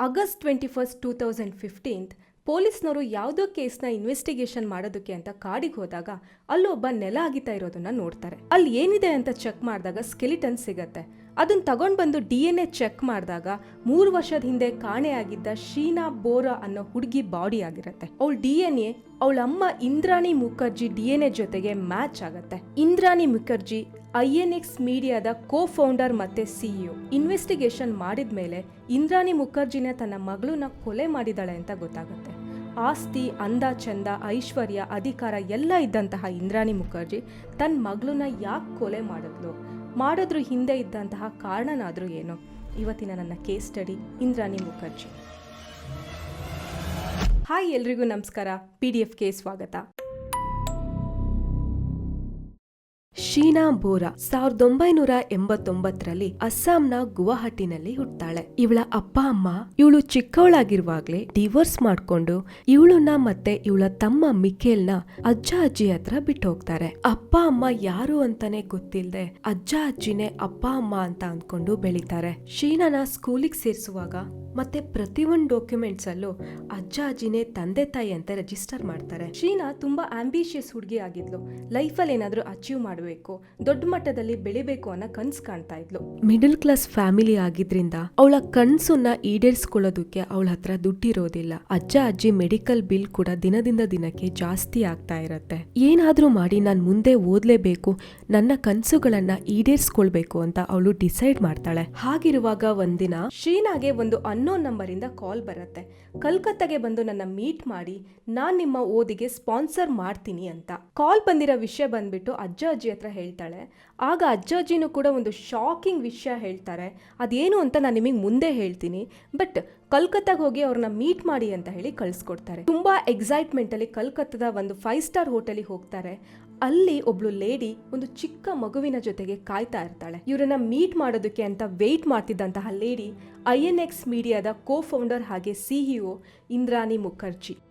August twenty first two thousand fifteenth ಪೊಲೀಸ್ನವರು ಯಾವುದೋ ಕೇಸ್ನ ಇನ್ವೆಸ್ಟಿಗೇಷನ್ ಮಾಡೋದಕ್ಕೆ ಅಂತ ಕಾಡಿಗೆ ಹೋದಾಗ ಅಲ್ಲೊಬ್ಬ ನೆಲ ಆಗಿತಾ ಇರೋದನ್ನ ನೋಡ್ತಾರೆ. ಅಲ್ಲಿ ಏನಿದೆ ಅಂತ ಚೆಕ್ ಮಾಡಿದಾಗ ಸ್ಕೆಲಿಟನ್ ಸಿಗತ್ತೆ. ಅದನ್ನ ತಗೊಂಡು ಬಂದು ಡಿ ಎನ್ ಎ ಚೆಕ್ ಮಾಡಿದಾಗ ಮೂರು ವರ್ಷದ ಹಿಂದೆ ಕಾಣೆಯಾಗಿದ್ದ ಶೀನಾ ಬೋರಾ ಅನ್ನೋ ಹುಡುಗಿ ಬಾಡಿ ಆಗಿರತ್ತೆ. ಅವಳ ಡಿ ಎನ್ ಎ, ಅವಳ ಅಮ್ಮ Indrani Mukherjee D N A ಜೊತೆಗೆ ಮ್ಯಾಚ್ ಆಗತ್ತೆ. Indrani Mukherjee I N X ಮೀಡಿಯಾದ co founder ಮತ್ತೆ ಸಿಇಒ ಇನ್ವೆಸ್ಟಿಗೇಷನ್ ಮಾಡಿದ ಮೇಲೆ ಇಂದ್ರಾಣಿ ಮುಖರ್ಜಿನ ತನ್ನ ಮಗಳನ್ನ ಕೊಲೆ ಮಾಡಿದಾಳೆ ಅಂತ ಗೊತ್ತಾಗುತ್ತೆ. ಆಸ್ತಿ, ಅಂದ, ಚಂದ, ಐಶ್ವರ್ಯ, ಅಧಿಕಾರ ಎಲ್ಲ ಇದ್ದಂತಹ ಇಂದ್ರಾಣಿ ಮುಖರ್ಜಿ ತನ್ನ ಮಗಳನ್ನ ಯಾಕೆ ಕೊಲೆ ಮಾಡಿದ್ಲು? ಮಾಡೋದ್ರ ಹಿಂದೆ ಇದ್ದಂತಹ ಕಾರಣನಾದರೂ ಏನು? ಇವತ್ತಿನ ನನ್ನ case study Indrani Mukherjee. Hi ಎಲ್ರಿಗೂ ನಮಸ್ಕಾರ. ಪಿ ಡಿ ಎಫ್ಗೆ ಸ್ವಾಗತ. ಶೀನಾ ಬೋರಾ ಸಾವಿರದ ಒಂಬೈನೂರ ಎಂಬತ್ತೊಂಬತ್ತರಲ್ಲಿ ಅಸ್ಸಾಂನ ಗುವಾಹಟಿನಲ್ಲಿ ಹುಟ್ತಾಳೆ. ಇವಳ ಅಪ್ಪ, ಅಮ್ಮ ಇವಳು ಚಿಕ್ಕವಳಾಗಿರುವಾಗ್ಲೇ ಡಿವೋರ್ಸ್ ಮಾಡ್ಕೊಂಡು ಇವಳನ್ನ ಮತ್ತೆ ಇವಳ ತಮ್ಮ ಮಿಕೇಲ್ನ ಅಜ್ಜ ಅಜ್ಜಿ ಹತ್ರ ಬಿಟ್ಟು ಹೋಗ್ತಾರೆ ಅಪ್ಪ, ಅಮ್ಮ ಯಾರು ಅಂತಾನೆ ಗೊತ್ತಿಲ್ಲದೆ ಅಜ್ಜ ಅಜ್ಜಿನೇ ಅಪ್ಪ, ಅಮ್ಮ ಅಂತ ಅಂದ್ಕೊಂಡು ಬೆಳಿತಾರೆ. ಶೀನಾನ ಸ್ಕೂಲಿಗೆ ಸೇರಿಸುವಾಗ ಮತ್ತೆ ಪ್ರತಿಯೊಂದು ಡಾಕ್ಯುಮೆಂಟ್ಸ್ ಅಲ್ಲೂ ಅಜ್ಜ, ಅಜ್ಜಿನೇ ತಂದೆ, ತಾಯಿ ಅಂತ ರಿಜಿಸ್ಟರ್ ಮಾಡ್ತಾರೆ. ಶೀನಾ ತುಂಬಾ ಆಂಬಿಷಿಯಸ್ ಹುಡುಗಿ ಆಗಿದ್ಲು. ಲೈಫಲ್ಲಿ ಏನಾದರೂ ಅಚೀವ್ ಮಾಡಬೇಕು, ದೊಡ್ಡ ಮಟ್ಟದಲ್ಲಿ ಬೆಳಿಬೇಕು ಅನ್ನೋ ಕನ್ಸ್ ಕಾಣ್ತಾ ಇದ್ಲು. ಮಿಡಲ್ ಕ್ಲಾಸ್ ಫ್ಯಾಮಿಲಿ ಆಗಿದ್ರಿಂದ ಅವಳ ಕನ್ಸನ್ನ ಈಡೇರಿಸ್ಕೊಳ್ಳೋದಕ್ಕೆ ಅವಳ ಹತ್ರ ದುಡ್ಡಿರೋದಿಲ್ಲ. ಅಜ್ಜ, ಅಜ್ಜಿ ಮೆಡಿಕಲ್ ಬಿಲ್ ಕೂಡ ದಿನದಿಂದ ದಿನಕ್ಕೆ ಜಾಸ್ತಿ ಆಗ್ತಾ ಇರತ್ತೆ. ಏನಾದ್ರೂ ಮಾಡಿ ನಾನು ಮುಂದೆ ಓದ್ಲೇಬೇಕು, ನನ್ನ ಕನಸುಗಳನ್ನ ಈಡೇರಿಸ್ಕೊಳ್ಬೇಕು ಅಂತ ಅವಳು ಡಿಸೈಡ್ ಮಾಡ್ತಾಳೆ. ಹಾಗಿರುವಾಗ ಒಂದಿನ ಶೀನಾಗೆ ಒಂದು ಅನ್ನೋನ್ ನಂಬರಿಂದ ಕಾಲ್ ಬರುತ್ತೆ. ಕಲ್ಕತ್ತಾಗೆ ಬಂದು ನನ್ನ ಮೀಟ್ ಮಾಡಿ ನಾನ್ ನಿಮ್ಮ ಓದಿಗೆ ಸ್ಪಾನ್ಸರ್ ಮಾಡ್ತೀನಿ ಅಂತ. ಕಾಲ್ ಬಂದಿರೋ ವಿಷಯ ಬಂದ್ಬಿಟ್ಟು ಅಜ್ಜ ಅಜ್ಜಿ ಹತ್ರ ಹೇಳ್ತಾಳೆ ಆಗ ಅಜ್ಜ ಅಜ್ಜಿನೂ ಕೂಡ ಒಂದು ಶಾಕಿಂಗ್ ವಿಷಯ ಹೇಳ್ತಾರೆ. ಅದೇನು ಅಂತ ನಾನು ನಿಮಗೆ ಮುಂದೆ ಹೇಳ್ತೀನಿ. ಬಟ್ ಕಲ್ಕತ್ತಾಗ ಹೋಗಿ ಅವ್ರನ್ನ ಮೀಟ್ ಮಾಡಿ ಅಂತ ಹೇಳಿ ಕಳಿಸ್ಕೊಡ್ತಾರೆ. ತುಂಬ ಎಕ್ಸೈಟ್ಮೆಂಟಲ್ಲಿ ಕಲ್ಕತ್ತಾದ ಒಂದು ಫೈವ್ ಸ್ಟಾರ್ ಹೋಟೆಲಿಗೆ ಹೋಗ್ತಾರೆ. ಅಲ್ಲಿ ಒಬ್ಳು ಲೇಡಿ ಒಂದು ಚಿಕ್ಕ ಮಗುವಿನ ಜೊತೆಗೆ ಕಾಯ್ತಾ ಇರ್ತಾಳೆ. ಇವರನ್ನ ಮೀಟ್ ಮಾಡೋದಕ್ಕೆ ಅಂತ ವೆಯ್ಟ್ ಮಾಡ್ತಿದ್ದಂತಹ ಲೇಡಿ ಐ ಎನ್ ಎಕ್ಸ್ ಮೀಡಿಯಾದ ಕೋ ಫೌಂಡರ್ ಹಾಗೆ ಸಿಇಒ ಇಂದ್ರಾಣಿ ಮುಖರ್ಜಿ.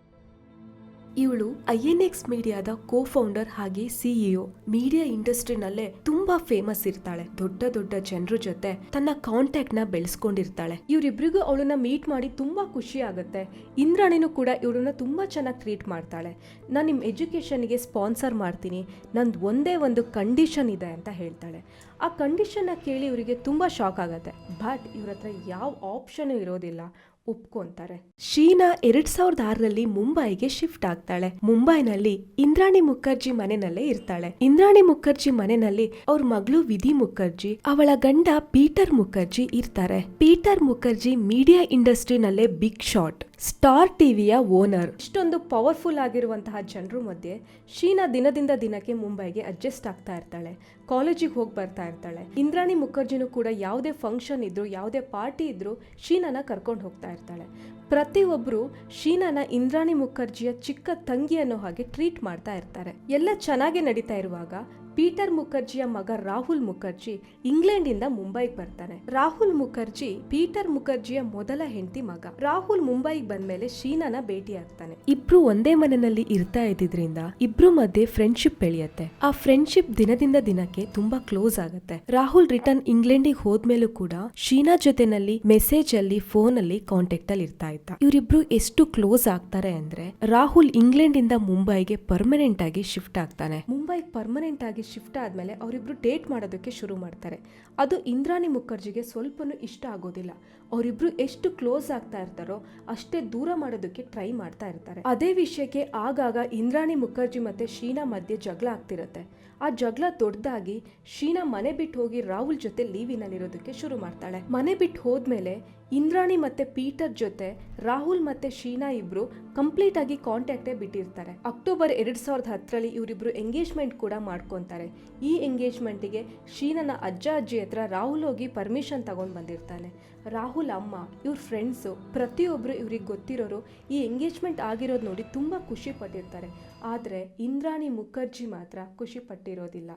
ಇವಳು ಐ ಎನ್ ಎಕ್ಸ್ ಮೀಡಿಯಾದ ಕೋ ಫೌಂಡರ್ ಹಾಗೆ ಸಿಇಒ ಮೀಡಿಯಾ ಇಂಡಸ್ಟ್ರಿನಲ್ಲೇ ತುಂಬಾ ಫೇಮಸ್ ಇರ್ತಾಳೆ. ದೊಡ್ಡ ದೊಡ್ಡ ಜನರ ಜೊತೆ ತನ್ನ ಕಾಂಟ್ಯಾಕ್ಟ್ನ ಬೆಳೆಸ್ಕೊಂಡಿರ್ತಾಳೆ. ಇವರಿಬ್ರಿಗೂ ಅವಳನ್ನ ಮೀಟ್ ಮಾಡಿ ತುಂಬಾ ಖುಷಿ ಆಗುತ್ತೆ. ಇಂದ್ರಾಣಿನೂ ಕೂಡ ಇವಳನ್ನ ತುಂಬಾ ಚೆನ್ನಾಗಿ ಟ್ರೀಟ್ ಮಾಡ್ತಾಳೆ. ನಾನು ನಿಮ್ಮ ಎಜುಕೇಷನ್ಗೆ ಸ್ಪಾನ್ಸರ್ ಮಾಡ್ತೀನಿ. ನಂದು ಒಂದೇ ಒಂದು ಕಂಡೀಷನ್ ಇದೆ ಅಂತ ಹೇಳ್ತಾಳೆ. ಆ ಕಂಡೀಷನ್ನ ಕೇಳಿ ಇವರಿಗೆ ತುಂಬಾ ಶಾಕ್ ಆಗುತ್ತೆ. ಬಟ್ ಇವ್ರ ಹತ್ರ ಯಾವ ಆಪ್ಷನ್ ಇರೋದಿಲ್ಲ. ಒಪ್ಕೊಂತಾರೆ. ಶೀನಾ ಎರಡ್ ಸಾವಿರದ ಆರರಲ್ಲಿ ಮುಂಬೈಗೆ ಶಿಫ್ಟ್ ಆಗ್ತಾಳೆ. ಮುಂಬೈನಲ್ಲಿ ಇಂದ್ರಾಣಿ ಮುಖರ್ಜಿ ಮನೆಯಲ್ಲೇ ಇರ್ತಾಳೆ. ಇಂದ್ರಾಣಿ ಮುಖರ್ಜಿ ಮನೆಯಲ್ಲಿ ಅವ್ರ ಮಗಳು ವಿಧಿ ಮುಖರ್ಜಿ, ಅವಳ ಗಂಡ ಪೀಟರ್ ಮುಖರ್ಜಿ ಇರ್ತಾರೆ. ಪೀಟರ್ ಮುಖರ್ಜಿ ಮೀಡಿಯಾ ಇಂಡಸ್ಟ್ರಿನಲ್ಲೇ ಬಿಗ್ ಶಾಟ್. ಸ್ಟಾರ್ ಟಿವಿಯ ಓನರ್ ಇಷ್ಟೊಂದು ಪವರ್ಫುಲ್ ಆಗಿರುವಂತಹ ಜನರ ಮಧ್ಯೆ ಶೀನಾ ದಿನದಿಂದ ದಿನಕ್ಕೆ ಮುಂಬೈಗೆ ಅಡ್ಜಸ್ಟ್ ಆಗ್ತಾ ಇರ್ತಾಳೆ. ಕಾಲೇಜಿಗೆ ಹೋಗಿ ಬರ್ತಾ ಇರ್ತಾಳೆ. ಇಂದ್ರಾಣಿ ಮುಖರ್ಜಿನೂ ಕೂಡ ಯಾವುದೇ ಫಂಕ್ಷನ್ ಇದ್ರು, ಯಾವುದೇ ಪಾರ್ಟಿ ಇದ್ರು ಶೀನಾನ ಕರ್ಕೊಂಡು ಹೋಗ್ತಾ ಇರ್ತಾಳೆ. ಪ್ರತಿಯೊಬ್ಬರು ಶೀನಾನ ಇಂದ್ರಾಣಿ ಮುಖರ್ಜಿಯ ಚಿಕ್ಕ ತಂಗಿ ಅನ್ನೋ ಹಾಗೆ ಟ್ರೀಟ್ ಮಾಡ್ತಾ ಇರ್ತಾರೆ. ಎಲ್ಲ ಚೆನ್ನಾಗಿ ನಡೀತಾ ಇರುವಾಗ ಪೀಟರ್ ಮುಖರ್ಜಿಯ ಮಗ ರಾಹುಲ್ ಮುಖರ್ಜಿ ಇಂಗ್ಲೆಂಡಿಂದ ಮುಂಬೈಗೆ ಬರ್ತಾನೆ. ರಾಹುಲ್ ಮುಖರ್ಜಿ ಪೀಟರ್ ಮುಖರ್ಜಿಯ ಮೊದಲ ಹೆಂಡತಿ ಮಗ. ರಾಹುಲ್ ಮುಂಬೈಗೆ ಬಂದ್ಮೇಲೆ ಶೀನಾನ ಭೇಟಿ ಆಗ್ತಾನೆ ಇಬ್ರು ಒಂದೇ ಮನೆಯಲ್ಲಿ ಇರ್ತಾ ಇದ್ದಿದ್ರಿಂದ ಇಬ್ರು ಮಧ್ಯೆ ಫ್ರೆಂಡ್ಶಿಪ್ ಬೆಳೆಯುತ್ತೆ. ಆ ಫ್ರೆಂಡ್ಶಿಪ್ ದಿನದಿಂದ ದಿನಕ್ಕೆ ತುಂಬಾ ಕ್ಲೋಸ್ ಆಗುತ್ತೆ. ರಾಹುಲ್ ರಿಟರ್ನ್ ಇಂಗ್ಲೆಂಡಿಗೆ ಹೋದ್ಮೇಲೂ ಕೂಡ ಶೀನಾ ಜೊತೆನಲ್ಲಿ ಮೆಸೇಜ್ ಅಲ್ಲಿ ಫೋನ್ ಅಲ್ಲಿ ಕಾಂಟ್ಯಾಕ್ಟ್ ಅಲ್ಲಿ ಇರ್ತಾ ಇದ್ದ. ಇವರಿಬ್ರು ಎಷ್ಟು ಕ್ಲೋಸ್ ಆಗ್ತಾರೆ ಅಂದ್ರೆ ರಾಹುಲ್ ಇಂಗ್ಲೆಂಡ್ ಇಂದ ಮುಂಬೈಗೆ ಪರ್ಮನೆಂಟ್ ಆಗಿ ಶಿಫ್ಟ್ ಆಗ್ತಾನೆ. ಮುಂಬೈ ಪರ್ಮನೆಂಟ್ ಆಗಿ ಶಿಫ್ಟ್ ಆದಮೇಲೆ ಅವರಿಬ್ಬರು ಡೇಟ್ ಮಾಡೋದಕ್ಕೆ ಶುರು ಮಾಡ್ತಾರೆ. ಅದು ಇಂದ್ರಾಣಿ ಮುಖರ್ಜಿಗೆ ಸ್ವಲ್ಪನೂ ಇಷ್ಟ ಆಗೋದಿಲ್ಲ. ಅವರಿಬ್ಬರು ಎಷ್ಟು ಕ್ಲೋಸ್ ಆಗ್ತಾ ಇರ್ತಾರೋ ಅಷ್ಟೇ ದೂರ ಮಾಡೋದಕ್ಕೆ ಟ್ರೈ ಮಾಡ್ತಾ ಇರ್ತಾರೆ. ಅದೇ ವಿಷಯಕ್ಕೆ ಆಗಾಗ ಇಂದ್ರಾಣಿ ಮುಖರ್ಜಿ ಮತ್ತು ಶೀನಾ ಮಧ್ಯೆ ಜಗಳ ಆಗ್ತಿರುತ್ತೆ. ಆ ಜಗಳ ದೊಡ್ಡದಾಗಿ ಶೀನಾ ಮನೆ ಬಿಟ್ಟು ಹೋಗಿ ರಾಹುಲ್ ಜೊತೆ ಲೀವಿನಲ್ಲಿರೋದಕ್ಕೆ ಶುರು ಮಾಡ್ತಾಳೆ. ಮನೆ ಬಿಟ್ಟು ಹೋದ್ಮೇಲೆ ಇಂದ್ರಾಣಿ ಮತ್ತೆ ಪೀಟರ್ ಜೊತೆ ರಾಹುಲ್ ಮತ್ತೆ ಶೀನಾ ಇಬ್ರು ಕಂಪ್ಲೀಟ್ ಆಗಿ ಕಾಂಟ್ಯಾಕ್ಟೇ ಬಿಟ್ಟಿರ್ತಾರೆ. ಅಕ್ಟೋಬರ್ ಎರಡ್ ಸಾವಿರದ ಹತ್ತರಲ್ಲಿ ಇವರಿಬ್ರು ಎಂಗೇಜ್ಮೆಂಟ್ ಕೂಡ ಮಾಡ್ಕೊತಾರೆ. ಈ ಎಂಗೇಜ್ಮೆಂಟಿಗೆ ಶೀನನ ಅಜ್ಜ, ಅಜ್ಜಿ ಹತ್ರ ರಾಹುಲ್ ಹೋಗಿ ಪರ್ಮಿಷನ್ ತಗೊಂಡ್ ಬಂದಿರ್ತಾನೆ. ರಾಹುಲ್ ಅಮ್ಮ, ಇವ್ರ ಫ್ರೆಂಡ್ಸು ಪ್ರತಿಯೊಬ್ಬರು ಇವ್ರಿಗೆ ಗೊತ್ತಿರೋರು ಈ ಎಂಗೇಜ್ಮೆಂಟ್ ಆಗಿರೋದು ನೋಡಿ ತುಂಬ ಖುಷಿ ಪಟ್ಟಿರ್ತಾರೆ. ಆದರೆ ಇಂದ್ರಾಣಿ ಮುಖರ್ಜಿ ಮಾತ್ರ ಖುಷಿ ಪಟ್ಟಿರೋದಿಲ್ಲ.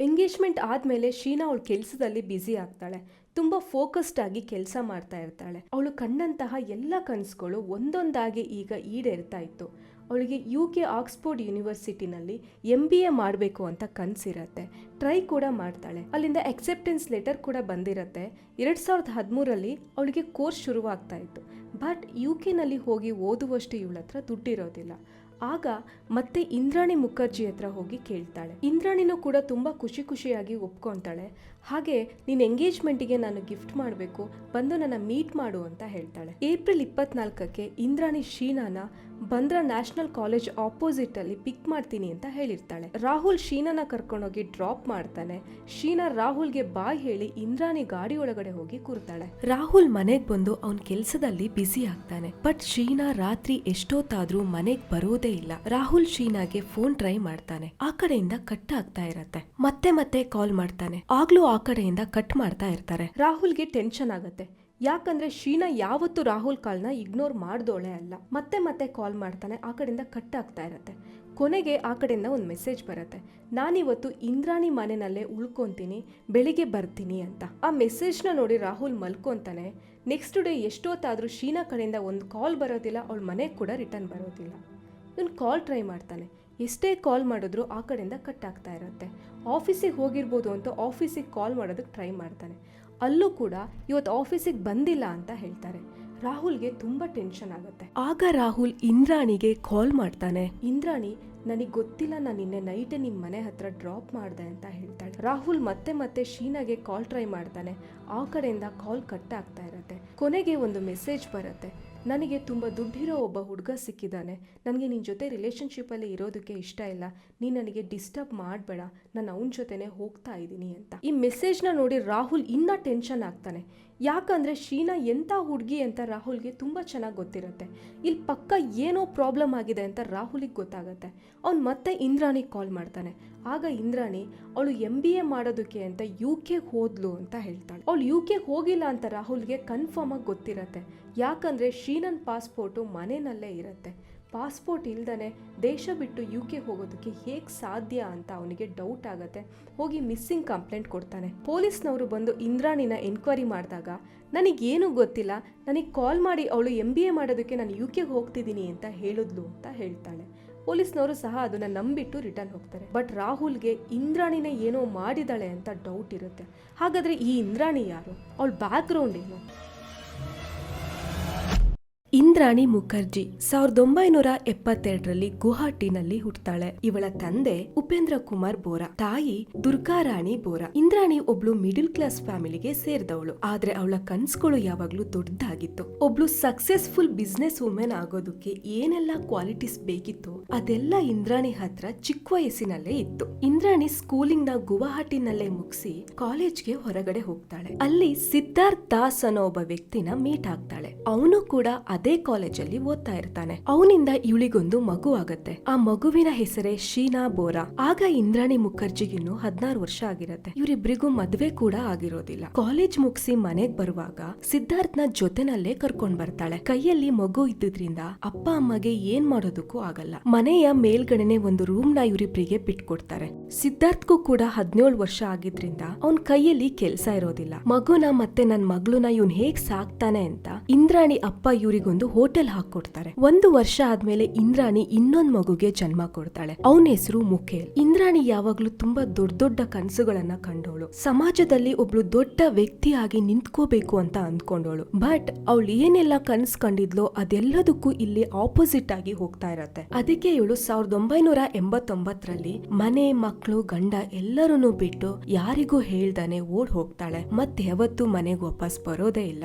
ಎಂಗೇಜ್ಮೆಂಟ್ ಆದಮೇಲೆ ಶೀನಾ ಅವಳು ಕೆಲಸದಲ್ಲಿ ಬ್ಯುಸಿ ಆಗ್ತಾಳೆ. ತುಂಬ ಫೋಕಸ್ಡ್ ಆಗಿ ಕೆಲಸ ಮಾಡ್ತಾ ಇರ್ತಾಳೆ. ಅವಳು ಕಂಡಂತಹ ಎಲ್ಲ ಕನಸುಗಳು ಒಂದೊಂದಾಗಿ ಈಗ ಈಡೇರ್ತಾ ಇತ್ತು. ಅವಳಿಗೆ ಯು ಕೆ ಆಕ್ಸ್ಫೋರ್ಡ್ ಯೂನಿವರ್ಸಿಟಿನಲ್ಲಿ ಎಂ ಬಿ ಎ ಮಾಡಬೇಕು ಅಂತ ಕನಸಿರತ್ತೆ. ಟ್ರೈ ಕೂಡ ಮಾಡ್ತಾಳೆ. ಅಲ್ಲಿಂದ ಎಕ್ಸೆಪ್ಟೆನ್ಸ್ ಲೆಟರ್ ಕೂಡ ಬಂದಿರತ್ತೆ. ಎರಡು ಸಾವಿರದ ಹದಿಮೂರಲ್ಲಿ ಅವಳಿಗೆ ಕೋರ್ಸ್ ಶುರುವಾಗ್ತಾ ಇತ್ತು. ಬಟ್ ಯು ಕೆನಲ್ಲಿ ಹೋಗಿ ಓದುವಷ್ಟು ಇವಳ ಹತ್ರ ದುಡ್ಡಿರೋದಿಲ್ಲ. ಆಗ ಮತ್ತೆ ಇಂದ್ರಾಣಿ ಮುಖರ್ಜಿ ಹತ್ರ ಹೋಗಿ ಕೇಳ್ತಾಳೆ. ಇಂದ್ರಾಣಿನೂ ಕೂಡ ತುಂಬಾ ಖುಷಿ ಖುಷಿಯಾಗಿ ಒಪ್ಕೊತಾಳೆ. ಹಾಗೆ ನಿನ್ನ ಎಂಗೇಜ್ಮೆಂಟಿಗೆ ನಾನು ಗಿಫ್ಟ್ ಮಾಡಬೇಕು, ಬಂದು ನನ್ನ ಮೀಟ್ ಮಾಡು ಅಂತ ಹೇಳ್ತಾಳೆ. ಏಪ್ರಿಲ್ ಇಪ್ಪತ್ನಾಲ್ಕಕ್ಕೆ ಇಂದ್ರಾಣಿ ಶೀನಾನ ಬಂದ್ರ ನ್ಯಾಷನಲ್ ಕಾಲೇಜ್ ಆಪೋಸಿಟ್ ಅಲ್ಲಿ ಪಿಕ್ ಮಾಡ್ತೀನಿ ಅಂತ ಹೇಳಿರ್ತಾಳೆ. ರಾಹುಲ್ ಶೀನಾನ ಕರ್ಕೊಂಡೋಗಿ ಡ್ರಾಪ್ ಮಾಡ್ತಾನೆ. ಶೀನಾ ರಾಹುಲ್ಗೆ ಬಾಯ್ ಹೇಳಿ ಇಂದ್ರಾಣಿ ಗಾಡಿ ಒಳಗಡೆ ಹೋಗಿ ಕೂರ್ತಾಳೆ. ರಾಹುಲ್ ಮನೆಗ್ ಬಂದು ಅವನ್ ಕೆಲ್ಸದಲ್ಲಿ ಬ್ಯುಸಿ ಆಗ್ತಾನೆ. ಬಟ್ ಶೀನಾ ರಾತ್ರಿ ಎಷ್ಟೊತ್ತಾದ್ರೂ ಮನೆಗ್ ಬರೋದೇ ಇಲ್ಲ. ರಾಹುಲ್ ಶೀನಾಗೆ ಫೋನ್ ಟ್ರೈ ಮಾಡ್ತಾನೆ. ಆ ಕಡೆಯಿಂದ ಕಟ್ ಆಗ್ತಾ ಇರತ್ತೆ. ಮತ್ತೆ ಮತ್ತೆ ಕಾಲ್ ಮಾಡ್ತಾನೆ. ಆಗ್ಲೂ ಆ ಕಡೆಯಿಂದ ಕಟ್ ಮಾಡ್ತಾ ಇರ್ತಾರೆ. ರಾಹುಲ್ಗೆ ಟೆನ್ಷನ್ ಆಗುತ್ತೆ. ಯಾಕಂದ್ರೆ ಶೀನಾ ಯಾವತ್ತು ರಾಹುಲ್ ಕಾಲ್ನ ಇಗ್ನೋರ್ ಮಾಡ್ದೋಳೆ ಅಲ್ಲ. ಮತ್ತೆ ಮತ್ತೆ ಕಾಲ್ ಮಾಡ್ತಾನೆ, ಆ ಕಡೆಯಿಂದ ಕಟ್ ಆಗ್ತಾ ಇರತ್ತೆ. ಕೊನೆಗೆ ಆ ಕಡೆಯಿಂದ ಒಂದು ಮೆಸೇಜ್ ಬರುತ್ತೆ. ನಾನಿವತ್ತು ಇಂದ್ರಾಣಿ ಮನೆಯಲ್ಲೇ ಉಳ್ಕೊಂತೀನಿ, ಬೆಳಿಗ್ಗೆ ಬರ್ತೀನಿ ಅಂತ. ಆ ಮೆಸೇಜ್ನ ನೋಡಿ ರಾಹುಲ್ ಮಲ್ಕೊಂತಾನೆ. ನೆಕ್ಸ್ಟ್ ಡೇ ಎಷ್ಟೊತ್ತಾದರೂ ಶೀನಾ ಕಡೆಯಿಂದ ಒಂದು ಕಾಲ್ ಬರೋದಿಲ್ಲ, ಅವಳ ಮನೆಗೆ ಕೂಡ ರಿಟರ್ನ್ ಬರೋದಿಲ್ಲ. ಇವನು ಕಾಲ್ ಟ್ರೈ ಮಾಡ್ತಾನೆ. ಎಷ್ಟೇ ಕಾಲ್ ಮಾಡಿದ್ರು ಆ ಕಡೆಯಿಂದ ಕಟ್ ಆಗ್ತಾ ಇರುತ್ತೆ. ಆಫೀಸಿಗೆ ಹೋಗಿರ್ಬೋದು ಅಂತ ಆಫೀಸಿಗೆ ಕಾಲ್ ಮಾಡೋದಕ್ಕೆ ಟ್ರೈ ಮಾಡ್ತಾನೆ. ಅಲ್ಲೂ ಕೂಡ ಇವತ್ತು ಆಫೀಸಿಗೆ ಬಂದಿಲ್ಲ ಅಂತ ಹೇಳ್ತಾರೆ. ರಾಹುಲ್ಗೆ ತುಂಬ ಟೆನ್ಷನ್ ಆಗುತ್ತೆ. ಆಗ ರಾಹುಲ್ ಇಂದ್ರಾಣಿಗೆ ಕಾಲ್ ಮಾಡ್ತಾನೆ. ಇಂದ್ರಾಣಿ ನನಗೆ ಗೊತ್ತಿಲ್ಲ ನಾನು ನಿನ್ನೆ ನೈಟ್ ನಿಮ್ಮ ಮನೆ ಹತ್ರ ಡ್ರಾಪ್ ಮಾಡಿದೆ ಅಂತ ಹೇಳ್ತಾಳೆ. ರಾಹುಲ್ ಮತ್ತೆ ಮತ್ತೆ ಶೀನಾಗೆ ಕಾಲ್ ಟ್ರೈ ಮಾಡ್ತಾನೆ. ಆ ಕಡೆಯಿಂದ ಕಾಲ್ ಕಟ್ ಆಗ್ತಾ ಇರುತ್ತೆ. ಕೊನೆಗೆ ಒಂದು ಮೆಸೇಜ್ ಬರುತ್ತೆ. ನನಗೆ ತುಂಬ ದುಡ್ಡಿರೋ ಒಬ್ಬ ಹುಡುಗ ಸಿಕ್ಕಿದ್ದಾನೆ. ನನಗೆ ನಿನ್ನ ಜೊತೆ ರಿಲೇಶನ್ಶಿಪ್ಪಲ್ಲಿ ಇರೋದಕ್ಕೆ ಇಷ್ಟ ಇಲ್ಲ. ನೀನು ನನಗೆ ಡಿಸ್ಟರ್ಬ್ ಮಾಡಬೇಡ. ನಾನು ಅವನ ಜೊತೆನೇ ಹೋಗ್ತಾ ಇದ್ದೀನಿ ಅಂತ. ಈ ಮೆಸೇಜ್ನ ನೋಡಿ ರಾಹುಲ್ ಇನ್ನೂ ಟೆನ್ಷನ್ ಆಗ್ತಾನೆ. ಯಾಕಂದರೆ ಶೀನಾ ಎಂಥ ಹುಡುಗಿ ಅಂತ ರಾಹುಲ್ಗೆ ತುಂಬ ಚೆನ್ನಾಗಿ ಗೊತ್ತಿರುತ್ತೆ. ಇಲ್ಲಿ ಪಕ್ಕ ಏನೋ ಪ್ರಾಬ್ಲಮ್ ಆಗಿದೆ ಅಂತ ರಾಹುಲಿಗೆ ಗೊತ್ತಾಗುತ್ತೆ. ಅವ್ನು ಮತ್ತೆ ಇಂದ್ರಾಣಿಗೆ ಕಾಲ್ ಮಾಡ್ತಾನೆ. ಆಗ ಇಂದ್ರಾಣಿ, ಅವಳು ಎಂ ಬಿ ಎ ಮಾಡೋದಕ್ಕೆ ಅಂತ ಯು ಕೆಗೆ ಹೋದ್ಲು ಅಂತ ಹೇಳ್ತಾಳೆ. ಅವಳು ಯು ಕೆಗೆ ಹೋಗಿಲ್ಲ ಅಂತ ರಾಹುಲ್ಗೆ ಕನ್ಫರ್ಮ್ ಆಗಿ ಗೊತ್ತಿರತ್ತೆ. ಯಾಕಂದರೆ ಶೀನನ್ ಪಾಸ್ಪೋರ್ಟು ಮನೆಯಲ್ಲೇ ಇರುತ್ತೆ. ಪಾಸ್ಪೋರ್ಟ್ ಇಲ್ದನೆ ದೇಶ ಬಿಟ್ಟು ಯು ಕೆ ಹೋಗೋದಕ್ಕೆ ಹೇಗೆ ಸಾಧ್ಯ ಅಂತ ಅವನಿಗೆ ಡೌಟ್ ಆಗುತ್ತೆ. ಹೋಗಿ ಮಿಸ್ಸಿಂಗ್ ಕಂಪ್ಲೇಂಟ್ ಕೊಡ್ತಾನೆ. ಪೊಲೀಸ್ನವರು ಬಂದು ಇಂದ್ರಾಣಿನ ಎನ್ಕ್ವೈರಿ ಮಾಡಿದಾಗ, ನನಗೇನು ಗೊತ್ತಿಲ್ಲ, ನನಗೆ ಕಾಲ್ ಮಾಡಿ ಅವಳು ಎಂ ಬಿ ಎ ಮಾಡೋದಕ್ಕೆ ನಾನು ಯು ಕೆಗೆ ಹೋಗ್ತಿದ್ದೀನಿ ಅಂತ ಹೇಳಿದ್ಲು ಅಂತ ಹೇಳ್ತಾಳೆ. ಪೊಲೀಸ್ನವರು ಸಹ ಅದನ್ನ ನಂಬಿಟ್ಟು ರಿಟರ್ನ್ ಹೋಗ್ತಾರೆ. ಬಟ್ ರಾಹುಲ್ಗೆ ಇಂದ್ರಾಣಿನೇ ಏನೋ ಮಾಡಿದಾಳೆ ಅಂತ ಡೌಟ್ ಇರುತ್ತೆ. ಹಾಗಾದರೆ ಈ ಇಂದ್ರಾಣಿ ಯಾರು? ಅವಳ ಬ್ಯಾಕ್ಗ್ರೌಂಡ್ ಏನು? ಇಂದ್ರಾಣಿ ಮುಖರ್ಜಿ ಸಾವಿರದ ಒಂಬೈನೂರ ಎಪ್ಪತ್ತೆರಡರಲ್ಲಿ ಗುವಾಹಟಿನಲ್ಲಿ ಹುಟ್ಟುತ್ತಾಳೆ ಇವಳ ತಂದೆ ಉಪೇಂದ್ರ ಕುಮಾರ್ ಬೋರಾ, ತಾಯಿ ದುರ್ಗಾರಾಣಿ ಬೋರಾ. ಇಂದ್ರಾಣಿ ಒಬ್ಳು ಮಿಡಿಲ್ ಕ್ಲಾಸ್ ಫ್ಯಾಮಿಲಿಗೆ ಸೇರಿದವಳು. ಆದ್ರೆ ಅವಳ ಕನ್ಸುಗಳು ಯಾವಾಗ್ಲೂ ದೊಡ್ಡದಾಗಿತ್ತು. ಒಬ್ಳು ಸಕ್ಸೆಸ್ಫುಲ್ ಬಿಸ್ನೆಸ್ ವುಮೆನ್ ಆಗೋದಕ್ಕೆ ಏನೆಲ್ಲ ಕ್ವಾಲಿಟೀಸ್ ಬೇಕಿತ್ತು ಅದೆಲ್ಲ ಇಂದ್ರಾಣಿ ಹತ್ರ ಚಿಕ್ಕ ವಯಸ್ಸಿನಲ್ಲೇ ಇತ್ತು. ಇಂದ್ರಾಣಿ ಸ್ಕೂಲಿಂಗ್ನ ಗುವಾಹಟಿನಲ್ಲೇ ಮುಗಿಸಿ ಕಾಲೇಜ್ಗೆ ಹೊರಗಡೆ ಹೋಗ್ತಾಳೆ. ಅಲ್ಲಿ ಸಿದ್ಧಾರ್ಥ್ ದಾಸ್ ಅನ್ನೋ ಒಬ್ಬ ವ್ಯಕ್ತಿನ ಮೀಟ್ ಆಗ್ತಾಳೆ. ಅವನು ಕೂಡ ಅದೇ ಕಾಲೇಜಲ್ಲಿ ಓದ್ತಾ ಇರ್ತಾನೆ. ಅವನಿಂದ ಇವಳಿಗೊಂದು ಮಗು ಆಗತ್ತೆ. ಆ ಮಗುವಿನ ಹೆಸರೇ ಶೀನಾ ಬೋರಾ. ಆಗ ಇಂದ್ರಾಣಿ ಮುಖರ್ಜಿಗಿನ್ನು ಹದಿನಾರು ವರ್ಷ ಆಗಿರತ್ತೆ. ಇವರಿಬ್ಬರಿಗೂ ಮದ್ವೆ ಕೂಡ ಆಗಿರೋದಿಲ್ಲ. ಕಾಲೇಜ್ ಮುಗಿಸಿ ಮನೆಗ್ ಬರುವಾಗ ಸಿದ್ಧಾರ್ಥ್ನ ಜೊತೆನಲ್ಲೇ ಕರ್ಕೊಂಡ್ ಬರ್ತಾಳೆ. ಕೈಯಲ್ಲಿ ಮಗು ಇದ್ದಿದ್ರಿಂದ ಅಪ್ಪ ಅಮ್ಮಗೆ ಏನ್ ಮಾಡೋದಕ್ಕೂ ಆಗಲ್ಲ. ಮನೆಯ ಮೇಲ್ಗಡೆನೆ ಒಂದು ರೂಮ್ನ ಇವರಿಬ್ಬರಿಗೆ ಬಿಟ್ಕೊಡ್ತಾರೆ. ಸಿದ್ಧಾರ್ಥ್ಗೂ ಕೂಡ ಹದಿನೇಳು ವರ್ಷ ಆಗಿದ್ರಿಂದ ಅವನ್ ಕೈಯಲ್ಲಿ ಕೆಲ್ಸ ಇರೋದಿಲ್ಲ. ಮಗುನ ಮತ್ತೆ ನನ್ ಮಗಳನ್ನ ಇವ್ನ್ ಹೇಗ್ ಸಾಕ್ತಾನೆ ಅಂತ ಇಂದ್ರಾಣಿ ಅಪ್ಪ ಇವ್ರಿಗೊಂದು ಹೋಟೆಲ್ ಹಾಕೊಡ್ತಾರೆ ಒಂದು ವರ್ಷ ಆದ್ಮೇಲೆ ಇಂದ್ರಾಣಿ ಇನ್ನೊಂದ್ ಮಗುಗೆ ಜನ್ಮ ಕೊಡ್ತಾಳೆ. ಅವನ ಹೆಸರು ಮುಖೇಲ್. ಇಂದ್ರಾಣಿ ಯಾವಾಗ್ಲೂ ತುಂಬಾ ದೊಡ್ಡ ದೊಡ್ಡ ಕನಸುಗಳನ್ನ ಕಂಡವಳು ಸಮಾಜದಲ್ಲಿ ಒಬ್ಳು ದೊಡ್ಡ ವ್ಯಕ್ತಿಯಾಗಿ ನಿಂತ್ಕೋಬೇಕು ಅಂತ ಅಂದ್ಕೊಂಡವಳು ಬಟ್ ಅವಳು ಏನೆಲ್ಲ ಕನಸು ಕಂಡಿದ್ಲೋ ಅದೆಲ್ಲದಕ್ಕೂ ಇಲ್ಲಿ ಆಪೋಸಿಟ್ ಆಗಿ ಹೋಗ್ತಾ ಇರತ್ತೆ. ಅದಕ್ಕೆ ಇವಳು ಸಾವಿರದ ಒಂಬೈನೂರ ಎಂಬತ್ತೊಂಬತ್ತರಲ್ಲಿ ಮನೆ ಮಕ್ಕಳು ಗಂಡ ಎಲ್ಲರನ್ನೂ ಬಿಟ್ಟು ಯಾರಿಗೂ ಹೇಳ್ದಾನೆ ಓಡ್ ಹೋಗ್ತಾಳೆ. ಮತ್ತೆ ಯಾವತ್ತೂ ಮನೆಗೆ ವಾಪಸ್ ಬರೋದೇ ಇಲ್ಲ.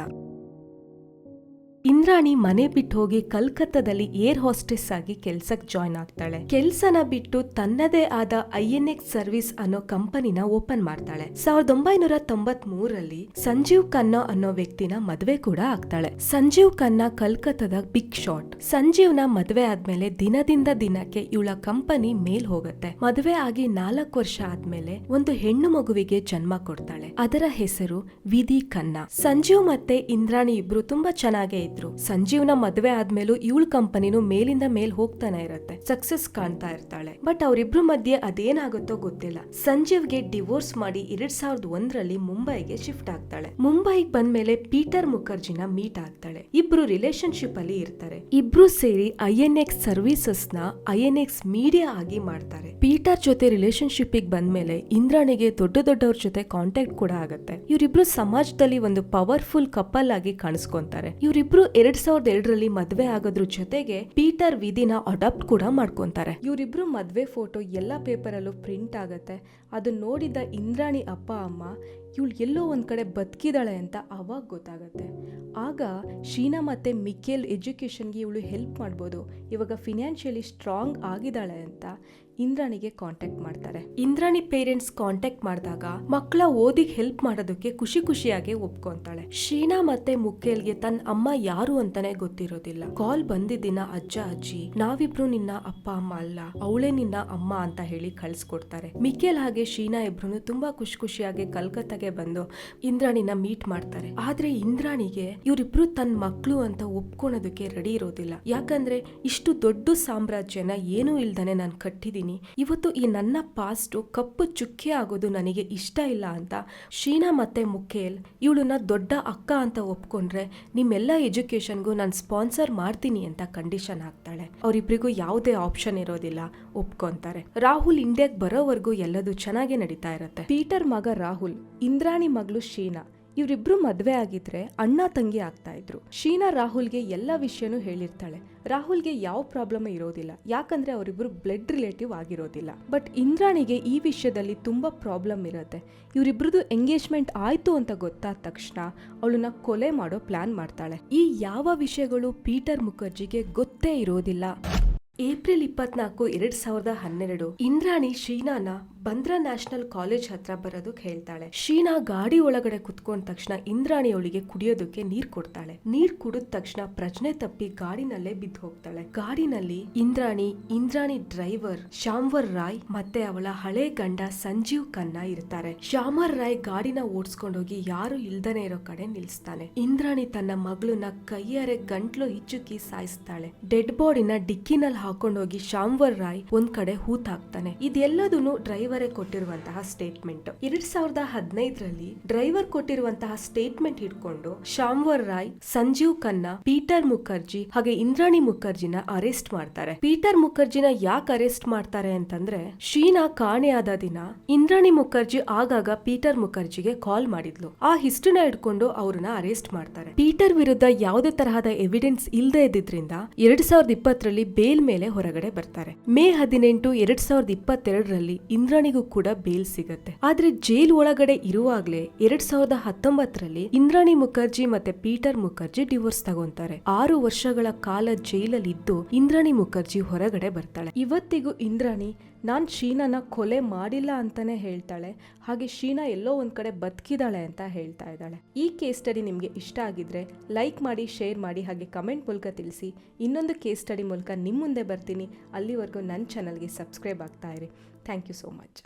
ಇಂದ್ರಾಣಿ ಮನೆ ಬಿಟ್ಟು ಹೋಗಿ ಕಲ್ಕತ್ತಾದಲ್ಲಿ ಏರ್ ಹಾಸ್ಟೆಸ್ ಆಗಿ ಕೆಲ್ಸಕ್ ಜಾಯ್ನ್ ಆಗ್ತಾಳೆ. ಕೆಲ್ಸನ ಬಿಟ್ಟು ತನ್ನದೇ ಆದ ಐ ಎನ್ ಎಕ್ಸ್ ಸರ್ವಿಸ್ ಅನ್ನೋ ಕಂಪನಿನ ಓಪನ್ ಮಾಡ್ತಾಳೆ. ಸಾವಿರದ ಒಂಬೈನೂರ ತೊಂಬತ್ ಮೂರಲ್ಲಿ ಸಂಜೀವ್ ಖನ್ನಾ ಅನ್ನೋ ವ್ಯಕ್ತಿನ ಮದ್ವೆ ಕೂಡ ಆಗ್ತಾಳೆ. ಸಂಜೀವ್ ಖನ್ನಾ ಕಲ್ಕತ್ತಾದ ಬಿಗ್ ಶಾಟ್. ಸಂಜೀವ್ನ ಮದ್ವೆ ಆದ್ಮೇಲೆ ದಿನದಿಂದ ದಿನಕ್ಕೆ ಇವಳ ಕಂಪನಿ ಮೇಲ್ ಹೋಗುತ್ತೆ. ಮದ್ವೆ ಆಗಿ ನಾಲ್ಕು ವರ್ಷ ಆದ್ಮೇಲೆ ಒಂದು ಹೆಣ್ಣು ಮಗುವಿಗೆ ಜನ್ಮ ಕೊಡ್ತಾಳೆ. ಅದರ ಹೆಸರು ವಿಧಿ ಖನ್ನಾ. ಸಂಜೀವ್ ಮತ್ತೆ ಇಂದ್ರಾಣಿ ಇಬ್ರು ತುಂಬಾ ಚೆನ್ನಾಗೇ ಇದ್ರು. ಸಂಜೀವ್ನ ಮದ್ವೆ ಆದ್ಮೇಲೂ ಇವಳ ಕಂಪನಿನೂ ಮೇಲಿಂದ ಮೇಲ್ ಹೋಗ್ತಾನೆ ಇರತ್ತೆ. ಸಕ್ಸಸ್ ಕಾಣ್ತಾ ಇರ್ತಾಳೆ. ಬಟ್ ಅವರಿಬ್ರು ಮಧ್ಯೆ ಅದೇನಾಗುತ್ತೋ ಗೊತ್ತಿಲ್ಲ. ಸಂಜೀವ್ಗೆ ಡಿವೋರ್ಸ್ ಮಾಡಿ ಎರಡ್ ಸಾವಿರದ ಒಂದರಲ್ಲಿ ಮುಂಬೈಗೆ ಶಿಫ್ಟ್ ಆಗ್ತಾಳೆ. ಮುಂಬೈಗೆ ಬಂದ್ಮೇಲೆ ಪೀಟರ್ ಮುಖರ್ಜಿನ ಮೀಟ್ ಆಗ್ತಾಳೆ. ಇಬ್ರು ರಿಲೇಶನ್ಶಿಪ್ ಅಲ್ಲಿ ಇರ್ತಾರೆ. ಇಬ್ರು ಸೇರಿ ಐ ಎನ್ ಎಕ್ಸ್ ಸರ್ವಿಸಸ್ನ ಐ ಎನ್ ಎಕ್ಸ್ ಮೀಡಿಯಾ ಆಗಿ ಮಾಡ್ತಾರೆ. ಪೀಟರ್ ಜೊತೆ ರಿಲೇಶನ್ಶಿಪ್ ಬಂದ್ಮೇಲೆ ಇಂದ್ರಾಣಿಗೆ ದೊಡ್ಡ ದೊಡ್ಡವ್ರ ಜೊತೆ ಕಾಂಟ್ಯಾಕ್ಟ್ ಕೂಡ ಆಗತ್ತೆ. ಇವರಿಬ್ರು ಸಮಾಜದಲ್ಲಿ ಒಂದು ಪವರ್ಫುಲ್ ಕಪಲ್ ಆಗಿ ಕಾಣಿಸ್ಕೊಂತಾರೆ. ಇವರಿಬ್ರು ಎರಡ್ ಸಾವಿರದ ಎರಡರಲ್ಲಿ ಮದ್ವೆ ಆಗೋದ್ರ ಜೊತೆಗೆ ಪೀಟರ್ ವಿಧಿನ ಅಡಾಪ್ಟ್ ಕೂಡ ಮಾಡ್ಕೊಂತಾರೆ. ಇವರಿಬ್ರು ಮದ್ವೆ ಫೋಟೋ ಎಲ್ಲ ಪೇಪರಲ್ಲೂ ಪ್ರಿಂಟ್ ಆಗತ್ತೆ. ಅದನ್ನ ನೋಡಿದ ಇಂದ್ರಾಣಿ ಅಪ್ಪ, ಅಮ್ಮ, ಇವಳು ಎಲ್ಲೋ ಒಂದು ಕಡೆ ಬದುಕಿದಾಳೆ ಅಂತ ಅವಾಗ ಗೊತ್ತಾಗತ್ತೆ. ಆಗ ಶೀನಾ ಮತ್ತೆ ಮಿಕ್ಕೇಲ್ ಎಜುಕೇಷನ್ಗೆ ಇವಳು ಹೆಲ್ಪ್ ಮಾಡ್ಬೋದು. ಇವಾಗ ಫಿನಾನ್ಷಿಯಲಿ ಸ್ಟ್ರಾಂಗ್ ಆಗಿದ್ದಾಳೆ ಅಂತ. ಇಂದ್ರಾಣಿಗೆ ಕಾಂಟ್ಯಾಕ್ಟ್ ಮಾಡ್ತಾರೆ. ಇಂದ್ರಾಣಿ ಪೇರೆಂಟ್ಸ್ ಕಾಂಟ್ಯಾಕ್ಟ್ ಮಾಡಿದಾಗ ಮಕ್ಕಳ ಓದಿಗೆ ಹೆಲ್ಪ್ ಮಾಡೋದಕ್ಕೆ ಖುಷಿ ಖುಷಿಯಾಗಿ ಒಪ್ಕೊಂತಾಳೆ. ಶೀನಾ ಮತ್ತೆ ಮುಕ್ಕೇಲ್ಗೆ ತನ್ನ ಅಮ್ಮ ಯಾರು ಅಂತಾನೆ ಗೊತ್ತಿರೋದಿಲ್ಲ. ಕಾಲ್ ಬಂದಿದ್ದಿನ ಅಜ್ಜ ಅಜ್ಜಿ, ನಾವಿಬ್ರು ನಿನ್ನ ಅಪ್ಪ ಅಮ್ಮ ಅಲ್ಲ, ಅವಳೆ ನಿನ್ನ ಅಮ್ಮ ಅಂತ ಹೇಳಿ ಕಳ್ಸಿಕೊಡ್ತಾರೆ. ಮಿಕ್ಕೇಲ್ ಹಾಗೆ ಶೀನಾ ಇಬ್ರು ತುಂಬಾ ಖುಷಿ ಖುಷಿಯಾಗಿ ಕಲ್ಕತ್ತಾಗೆ ಬಂದು ಇಂದ್ರಾಣಿನ ಮೀಟ್ ಮಾಡ್ತಾರೆ. ಆದ್ರೆ ಇಂದ್ರಾಣಿಗೆ ಇವರಿಬ್ರು ತನ್ನ ಮಕ್ಕಳು ಅಂತ ಒಪ್ಕೊಳೋದಕ್ಕೆ ರೆಡಿ ಇರೋದಿಲ್ಲ. ಯಾಕಂದ್ರೆ ಇಷ್ಟು ದೊಡ್ಡ ಸಾಮ್ರಾಜ್ಯನ ಏನೂ ಇಲ್ದನೆ ನಾನು ಕಟ್ಟಿದೀನಿ ಇವತ್ತು ಈ ನನ್ನ ಪಾಸ್ಟು ಕಪ್ಪು ಚುಕ್ಕೆ ಆಗೋದು ನನಗೆ ಇಷ್ಟ ಇಲ್ಲ ಅಂತ ಶೀನಾ ಮತ್ತೆ ಮುಖೇಲ್ ಇವಳನ್ನ ದೊಡ್ಡ ಅಕ್ಕ ಅಂತ ಒಪ್ಕೊಂಡ್ರೆ ನಿಮ್ಮೆಲ್ಲ ಎಜುಕೇಶನ್ಗೂ ನಾನು ಸ್ಪಾನ್ಸರ್ ಮಾಡ್ತೀನಿ ಅಂತ ಕಂಡೀಷನ್ ಹಾಕ್ತಾಳೆ. ಅವರಿಬ್ಬರಿಗೂ ಯಾವುದೇ ಆಪ್ಷನ್ ಇರೋದಿಲ್ಲ, ಒಪ್ಕೊಂತಾರೆ. ರಾಹುಲ್ ಇಂಡಿಯಾಗೆ ಬರೋವರೆಗೂ ಎಲ್ಲದೂ ಚೆನ್ನಾಗಿ ನಡೀತಾ ಇರುತ್ತೆ. ಪೀಟರ್ ಮಗ ರಾಹುಲ್, ಇಂದ್ರಾಣಿ ಮಗಳು ಶೀನಾ ಇವರಿಬ್ರು ಮದುವೆ ಆಗಿದ್ರೆ ಅಣ್ಣ ತಂಗಿ ಆಗ್ತಾ ಇದ್ರು. ಶೀನಾ ರಾಹುಲ್ಗೆ ಎಲ್ಲ ವಿಷಯನೂ ಹೇಳಿರ್ತಾಳೆ. ರಾಹುಲ್ಗೆ ಯಾವ ಪ್ರಾಬ್ಲಮ್ ಇರೋದಿಲ್ಲ. ಯಾಕಂದ್ರೆ ಅವರಿಬ್ರು ಬ್ಲಡ್ ರಿಲೇಟಿವ್ ಆಗಿರೋದಿಲ್ಲ. ಬಟ್ ಇಂದ್ರಾಣಿಗೆ ಈ ವಿಷಯದಲ್ಲಿ ತುಂಬಾ ಪ್ರಾಬ್ಲಮ್ ಇರುತ್ತೆ. ಇವರಿಬ್ರದ್ದು ಎಂಗೇಜ್ಮೆಂಟ್ ಆಯ್ತು ಅಂತ ಗೊತ್ತಾದ ತಕ್ಷಣ ಅವಳನ್ನ ಕೊಲೆ ಮಾಡೋ ಪ್ಲಾನ್ ಮಾಡ್ತಾಳೆ. ಈ ಯಾವ ವಿಷಯಗಳು ಪೀಟರ್ ಮುಖರ್ಜಿಗೆ ಗೊತ್ತೇ ಇರೋದಿಲ್ಲ. ಏಪ್ರಿಲ್ ಇಪ್ಪತ್ನಾಲ್ಕು, ಎರಡ್ ಸಾವಿರದ ಹನ್ನೆರಡು ಇಂದ್ರಾಣಿ ಶೀನಾನ ಬಂದ್ರಾ ನ್ಯಾಷನಲ್ ಕಾಲೇಜ್ ಹತ್ರ ಬರೋದಕ್ಕೆ ಹೇಳ್ತಾಳೆ. ಶೀನಾ ಗಾಡಿ ಒಳಗಡೆ ಕುತ್ಕೊಂಡ ತಕ್ಷಣ ಇಂದ್ರಾಣಿ ಅವಳಿಗೆ ಕುಡಿಯೋದಕ್ಕೆ ನೀರ್ ಕೊಡ್ತಾಳೆ. ನೀರ್ ಕುಡಿದ ತಕ್ಷಣ ಪ್ರಜ್ಞೆ ತಪ್ಪಿ ಗಾಡಿನಲ್ಲೇ ಬಿದ್ದು ಹೋಗ್ತಾಳೆ. ಗಾಡಿನಲ್ಲಿ ಇಂದ್ರಾಣಿ ಇಂದ್ರಾಣಿ ಡ್ರೈವರ್ ಶ್ಯಾಮ್ವರ್ ರಾಯ್ ಮತ್ತೆ ಅವಳ ಹಳೆ ಗಂಡ ಸಂಜೀವ್ ಖನ್ನಾ ಇರ್ತಾರೆ. ಶ್ಯಾಮರ್ ರಾಯ್ ಗಾಡಿನ ಓಡಿಸ್ಕೊಂಡೋಗಿ ಯಾರು ಇಲ್ದನೆ ಇರೋ ಕಡೆ ನಿಲ್ಸ್ತಾನೆ. ಇಂದ್ರಾಣಿ ತನ್ನ ಮಗಳನ್ನ ಕೈಯಾರೆ ಗಂಟ್ಲು ಹಿಚ್ಚುಕಿ ಸಾಯಿಸ್ತಾಳೆ. ಡೆಡ್ ಬಾಡಿನ ಡಿಕ್ಕಿನಲ್ಲಿ ಹಾಕೊಂಡೋಗಿ ಶ್ಯಾಮ್ವರ್ ರಾಯ್ ಒಂದ್ ಕಡೆ ಹೂತ್ ಹಾಕ್ತಾನೆ ಇದೆಲ್ಲದೂ ಡ್ರೈವರೇ ಕೊಟ್ಟಿರುವಂತಹ ಸ್ಟೇಟ್ಮೆಂಟ್ ಎರಡ್ ಸಾವಿರದ ಹದಿನೈದರಲ್ಲಿ ಡ್ರೈವರ್ ಕೊಟ್ಟಿರುವಂತಹ ಸ್ಟೇಟ್ಮೆಂಟ್ ಹಿಡ್ಕೊಂಡು ಶಾಮ್ವರ್ ರಾಯ್, ಸಂಜೀವ್ ಖನ್ನಾ, ಪೀಟರ್ ಮುಖರ್ಜಿ ಹಾಗೆ ಇಂದ್ರಾಣಿ ಮುಖರ್ಜಿನ ಅರೆಸ್ಟ್ ಮಾಡ್ತಾರೆ. ಪೀಟರ್ ಮುಖರ್ಜಿನ ಯಾಕೆ ಅರೆಸ್ಟ್ ಮಾಡ್ತಾರೆ ಅಂತಂದ್ರೆ, ಶೀನಾ ಕಾಣೆಯಾದ ದಿನ ಇಂದ್ರಾಣಿ ಮುಖರ್ಜಿ ಆಗಾಗ ಪೀಟರ್ ಮುಖರ್ಜಿಗೆ ಕಾಲ್ ಮಾಡಿದ್ಲು. ಆ ಹಿಸ್ಟ್ರಿನ ಹಿಡ್ಕೊಂಡು ಅವ್ರನ್ನ ಅರೆಸ್ಟ್ ಮಾಡ್ತಾರೆ. ಪೀಟರ್ ವಿರುದ್ಧ ಯಾವುದೇ ತರಹದ ಎವಿಡೆನ್ಸ್ ಇಲ್ಲದೆ ಇದ್ದಿದ್ರಿಂದ ಎರಡ್ ಸಾವಿರದ ಇಪ್ಪತ್ತರಲ್ಲಿ ಬೇಲ್ ಮೇಲೆ ಹೊರಗಡೆ ಬರ್ತಾರೆ. ಮೇ ಹದಿನೆಂಟು ಎರಡ್ ಸಾವಿರದ ಇಪ್ಪತ್ತೆರಡರಲ್ಲಿ ಇಂದ್ರಾಣಿಗೂ ಕೂಡ ಬೇಲ್ ಸಿಗತ್ತೆ. ಆದ್ರೆ ಜೈಲ್ ಒಳಗಡೆ ಇರುವಾಗ್ಲೇ ಎರಡ್ ಸಾವಿರದ ಹತ್ತೊಂಬತ್ತರಲ್ಲಿ ಇಂದ್ರಾಣಿ ಮುಖರ್ಜಿ ಮತ್ತೆ ಪೀಟರ್ ಮುಖರ್ಜಿ ಡಿವೋರ್ಸ್ ತಗೊಂತಾರೆ. ಆರು ವರ್ಷಗಳ ಕಾಲ ಜೈಲಲ್ಲಿ ಇದ್ದು ಇಂದ್ರಾಣಿ ಮುಖರ್ಜಿ ಹೊರಗಡೆ ಬರ್ತಾಳೆ. ಇವತ್ತಿಗೂ ಇಂದ್ರಾಣಿ, ನಾನ್ ಶೀನಾನ ಕೊಲೆ ಮಾಡಿಲ್ಲ ಅಂತಾನೆ ಹೇಳ್ತಾಳೆ. ಹಾಗೆ ಶೀನಾ ಎಲ್ಲೋ ಒಂದ್ ಕಡೆ ಬದುಕಿದಾಳೆ ಅಂತ ಹೇಳ್ತಾ ಇದ್ದಾಳೆ. ಈ ಕೇಸ್ ಸ್ಟಡಿ ನಿಮ್ಗೆ ಇಷ್ಟ ಆಗಿದ್ರೆ ಲೈಕ್ ಮಾಡಿ ಶೇರ್ ಮಾಡಿ, ಹಾಗೆ ಕಮೆಂಟ್ ಮೂಲಕ ತಿಳಿಸಿ. ಇನ್ನೊಂದು ಕೇಸ್ ಸ್ಟಡಿ ಮೂಲಕ ನಿಮ್ಮ ಮುಂದೆ ಬರ್ತೀನಿ. ಅಲ್ಲಿವರೆಗೂ ನನ್ನ ಚಾನಲ್ಗೆ ಸಬ್ಸ್ಕ್ರೈಬ್ ಆಗ್ತಾ ಇರಿ. Thank you so much